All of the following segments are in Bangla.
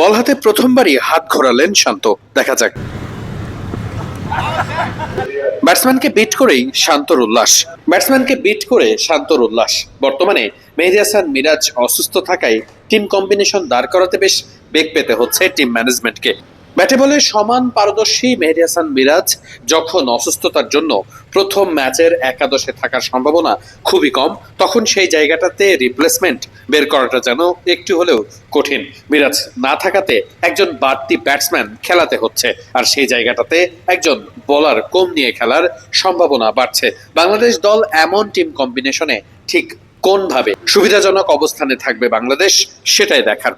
বল হাতে প্রথমবারই হাত ঘোরালেন শান্ত। দেখা যাক। ব্যাটসম্যানকে বিট করেই শান্তর উল্লাস। ব্যাটসম্যানকে বিট করে শান্তর উল্লাস। বর্তমানে মেহেদি হাসান, মিরাজ অসুস্থ থাকায় টিম কম্বিনেশন দাঁড় করাতে বেশ বেগ পেতে হচ্ছে টিম ম্যানেজমেন্টকে। ব্যাটে বলে সমান পারদর্শী মেহেদি হাসান মিরাজ যখন অসুস্থতার জন্য প্রথম ম্যাচের একাদশে থাকার সম্ভাবনা খুবই কম, তখন সেই জায়গাটাতে রিপ্লেসমেন্ট বের করাটা যেন একটু হলেও কঠিন। মিরাজ না থাকাতে একজন বাড়তি ব্যাটসম্যান খেলাতে হচ্ছে, আর সেই জায়গাটাতে একজন বলার কম নিয়ে খেলার সম্ভাবনা বাড়ছে। বাংলাদেশ দল এমন টিম কম্বিনেশনে ঠিক কোনভাবে সুবিধাজনক অবস্থানে থাকবে বাংলাদেশ, সেটাই দেখার।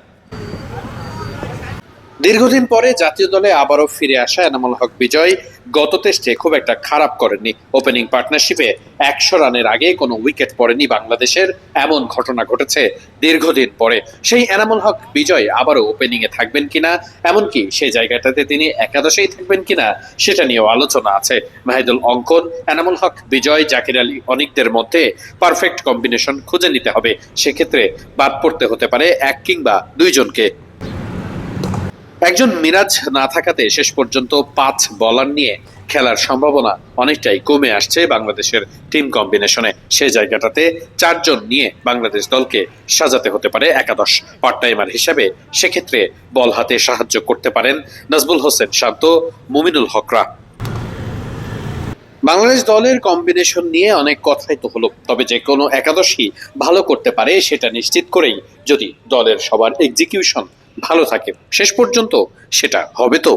দীর্ঘদিন পরে জাতীয় দলে আবারও ফিরে আসা এনামুল হক বিজয় গত টেস্টে খুব একটা খারাপ করেননি। ওপেনিং পার্টনারশিপে একশো রানের আগে কোনো উইকেট পড়েনি বাংলাদেশের, এমন ঘটনা ঘটেছে দীর্ঘদিন পরে। সেই এনামুল হক বিজয় আবারও ওপেনিংয়ে থাকবেন কিনা, এমনকি সেই জায়গাটাতে তিনি একাদশেই থাকবেন কিনা, সেটা নিয়েও আলোচনা আছে। মাহিদুল অঙ্কন, এনামুল হক বিজয়, জাকির আলী অনিকদের মধ্যে পারফেক্ট কম্বিনেশন খুঁজে নিতে হবে। সেক্ষেত্রে বাদ পড়তে হতে পারে এক কিংবা দুইজনকে একজন মিরাজ না থাকাতে শেষ পর্যন্ত পাঁচ বলার নিয়ে খেলার সম্ভাবনা অনেকটাই কমে আসছে বাংলাদেশের টিম কম্বিনেশনে সেই জায়গাটাতে চারজন নিয়ে বাংলাদেশ দলকে সাজাতে হতে পারে একাদশ পার্ট টাইমার হিসেবে। সেক্ষেত্রে বল হাতে সাহায্য করতে পারেন নাজবুল হোসেন শান্ত, মুমিনুল হকরা। বাংলাদেশ দলের কম্বিনেশন নিয়ে অনেক কথাই তো হলো, তবে যে কোনো একাদশী ভালো করতে পারে সেটা নিশ্চিত করেই যদি দলের সবার এক্সিকিউশন ভালো থাকে। শেষ পর্যন্ত সেটা হবে তো।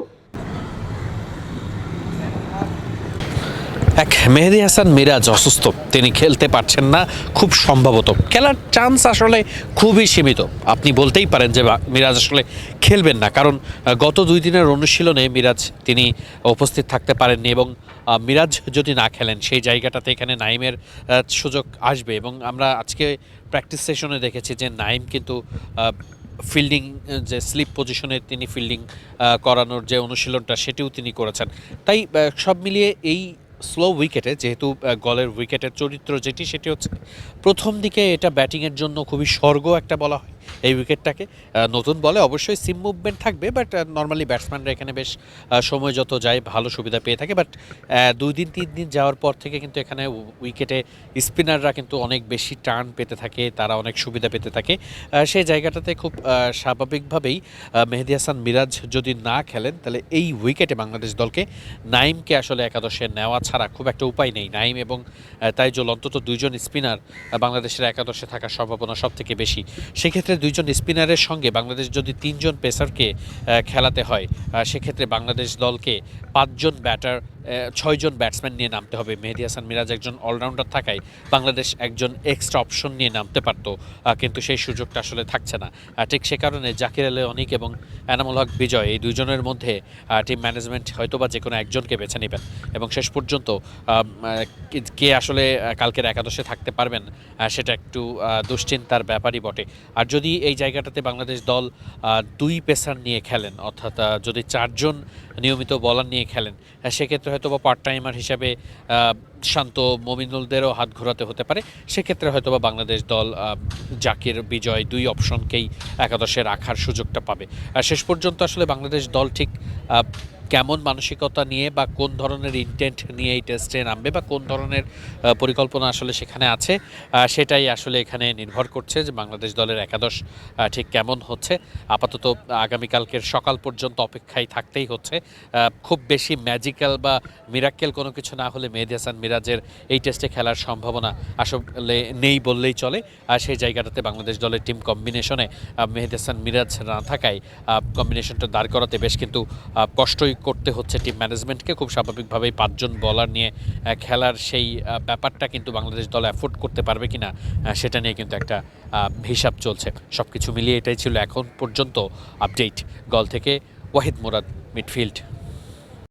এক মেহেদি হাসান মিরাজ অসুস্থ। তিনি খেলতে পারছেন না খুব সম্ভবত। খেলার চান্স আসলে খুবই সীমিত। আপনি বলতেই পারেন যে মিরাজ আসলে খেলবেন না। কারণ গত দুই দিনের অনুশীলনে মিরাজ তিনি উপস্থিত থাকতে পারেননি এবং মিরাজ যদি না খেলেন, সেই জায়গাটাতে এখানে নাইমের সুযোগ আসবে। এবং আমরা আজকে প্র্যাকটিস সেশনে দেখেছি যে নাইম কিন্তু ফিল্ডিং যে স্লিপ পজিশনে তিনি ফিল্ডিং করানোর যে অনুশীলনটা সেটিও তিনি করেছেন। তাই সব মিলিয়ে এই স্লো উইকেটে যেহেতু গলের উইকেটের চরিত্র যেটি, সেটি হচ্ছে প্রথম দিকে এটা ব্যাটিংয়ের জন্য খুবই স্বর্গ একটা বলা হয়। এই উইকেটটাকে। নতুন বলে অবশ্যই সিম মুভমেন্ট থাকবে বাট নর্মালি ব্যাটসম্যানরা এখানে বেশ সময় যত যায় ভালো সুবিধা পেয়ে থাকে বাট দুই দিন তিন দিন যাওয়ার পর থেকে কিন্তু এখানে উইকেটে স্পিনাররা কিন্তু অনেক বেশি টার্ন পেতে থাকে তারা অনেক সুবিধা পেতে থাকে। সেই জায়গাটাতে খুব স্বাভাবিকভাবেই মেহেদি হাসান মিরাজ যদি না খেলেন তাহলে এই উইকেটে বাংলাদেশ দলকে নাইমকে আসলে একাদশে নেওয়া ছাড়া খুব একটা উপায় নেই। নাইম এবং আহ, তাইজুল অন্তত দুইজন স্পিনার বাংলাদেশের একাদশে থাকার সম্ভাবনা সব থেকে বেশি। সেক্ষেত্রে দুইজন স্পিনারের সঙ্গে বাংলাদেশ যদি তিনজন পেসারকে খেলাতে হয় সেক্ষেত্রে বাংলাদেশ দলকে পাঁচজন ব্যাটার ছয়জন ব্যাটসম্যান নিয়ে নামতে হবে। মেহেদি হাসান মিরাজ একজন অলরাউন্ডার থাকায় বাংলাদেশ একজন এক্সট্রা অপশন নিয়ে নামতে পারতো। কিন্তু সেই সুযোগটা আসলে থাকছে না। ঠিক সে কারণে জাকির আলী অনিক এবং এনামুল হক বিজয় এই দুজনের মধ্যে টিম ম্যানেজমেন্ট হয়তোবা যে কোনো একজনকে বেছে নেবেন। এবং শেষ পর্যন্ত কে- আসলে কালকের একাদশে থাকতে পারবেন সেটা একটু দুশ্চিন্তার ব্যাপারই বটে। আর যদি এই জায়গাটাতে বাংলাদেশ দল দুই পেসার নিয়ে খেলেন, অর্থাৎ যদি চারজন নিয়মিত বলার নিয়ে খেলেন সেক্ষেত্রে হয়তো বা পার্ট টাইমার হিসাবে শান্ত মমিনুলদেরও হাত ঘোরাতে হতে পারে। সেক্ষেত্রে হয়তো বা বাংলাদেশ দল জাকির বিজয় দুই অপশনকেই একাদশে রাখার সুযোগটা পাবে। শেষ পর্যন্ত আসলে বাংলাদেশ দল ঠিক কেমন মানসিকতা নিয়ে বা কোন ধরনের ইন্টেন্ট নিয়ে এই টেস্টে নামবে বা কোন ধরনের পরিকল্পনা আসলে সেখানে আছে সেটাই আসলে এখানে নির্ভর করছে যে বাংলাদেশ দলের একাদশ ঠিক কেমন হচ্ছে। আপাতত আগামীকালকের সকাল পর্যন্ত অপেক্ষায় থাকতেই হচ্ছে। খুব বেশি ম্যাজিক্যাল বা মিরাক্কেল কোনো কিছু না হলে মেহেদি হাসান মিরাজের এই টেস্টে খেলার সম্ভাবনা আসলে নেই বললেই চলে। আর সেই জায়গাটাতে বাংলাদেশ দলের টিম কম্বিনেশনে মেহেদি হাসান মিরাজ না থাকায় কম্বিনেশনটা দাঁড় করাতে বেশ কিন্তু কষ্টই করতে হচ্ছে টিম ম্যানেজমেন্টকে খুব স্বাভাবিকভাবেই পাঁচজন বলার নিয়ে খেলার সেই ব্যাপারটা কিন্তু বাংলাদেশ দল অ্যাফোর্ড করতে পারবে কিনা না সেটা নিয়ে কিন্তু একটা হিসাব চলছে। সব কিছু মিলিয়ে এটাই ছিল এখন পর্যন্ত আপডেট গল থেকে ওয়াহিদ মোরাদ মিডফিল্ড